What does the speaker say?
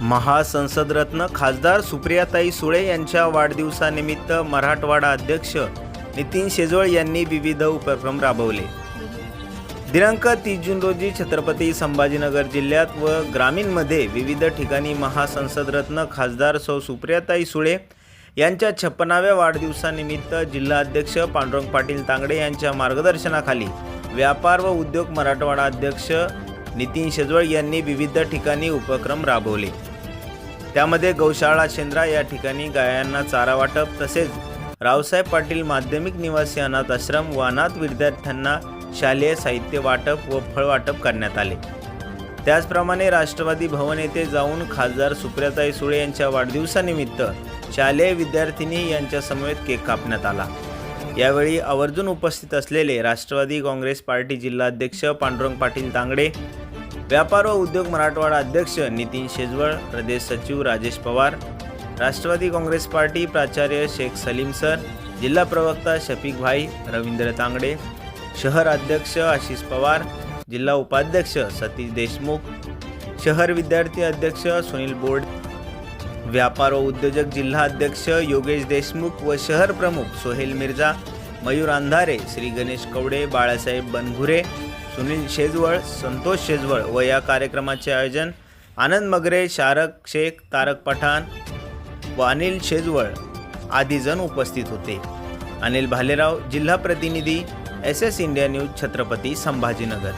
महासंसदरत्न खासदार सुप्रियाताई सुळे यांच्या वाढदिवसानिमित्त मराठवाडा अध्यक्ष नितीन शेजवळ यांनी विविध उपक्रम राबवले. दिनांक तीस जून रोजी छत्रपती संभाजीनगर जिल्ह्यात व ग्रामीणमध्ये विविध ठिकाणी महासंसदरत्न खासदार सौ सुप्रियाताई सुळे यांच्या छप्पनाव्या वाढदिवसानिमित्त जिल्हाध्यक्ष पांडुरंग पाटील तांगडे यांच्या मार्गदर्शनाखाली व्यापार व उद्योग मराठवाडा अध्यक्ष नितीन शेजवळ यांनी विविध ठिकाणी उपक्रम राबवले. त्यामध्ये गौशाळा शेंद्रा या ठिकाणी गायांना चारा वाटप तसेच रावसाहेब पाटील माध्यमिक निवासी अनाथ आश्रम व अनाथ विद्यार्थ्यांना शालेय साहित्य वाटप व फळ वाटप करण्यात आले. त्याचप्रमाणे राष्ट्रवादी भवन येथे जाऊन खासदार सुप्रियाताई सुळे यांच्या वाढदिवसानिमित्त शालेय विद्यार्थिनी यांच्या समवेत केक कापण्यात आला. यावेळी आवर्जून उपस्थित असलेले राष्ट्रवादी काँग्रेस पार्टी जिल्हाध्यक्ष पांडुरंग पाटील तांगडे व्यापार व उद्योग मराठवाडा अध्यक्ष नितीन शेजवळ प्रदेश सचिव राजेश पवार राष्ट्रवादी काँग्रेस पार्टी प्राचार्य शेख सलीम सर जिल्हा प्रवक्ता शफीक भाई रवींद्र तांगडे शहर अध्यक्ष आशिष पवार जिल्हा उपाध्यक्ष सतीश देशमुख शहर विद्यार्थी अध्यक्ष सुनील बोर्ड व्यापार व उद्योजक जिल्हा अध्यक्ष योगेश देशमुख व शहर प्रमुख सोहेल मिर्झा मयूर अंधारे श्री गणेश कवडे बाळासाहेब बनघुरे सुनील शेजवळ संतोष शेजवळ व या कार्यक्रमाचे आयोजन आनंद मगरे शारक शेख तारक पठाण व अनिल शेजवळ आदी जण उपस्थित होते. अनिल भालेराव जिल्हा प्रतिनिधी S S India News Chhatrapati Sambhajinagar.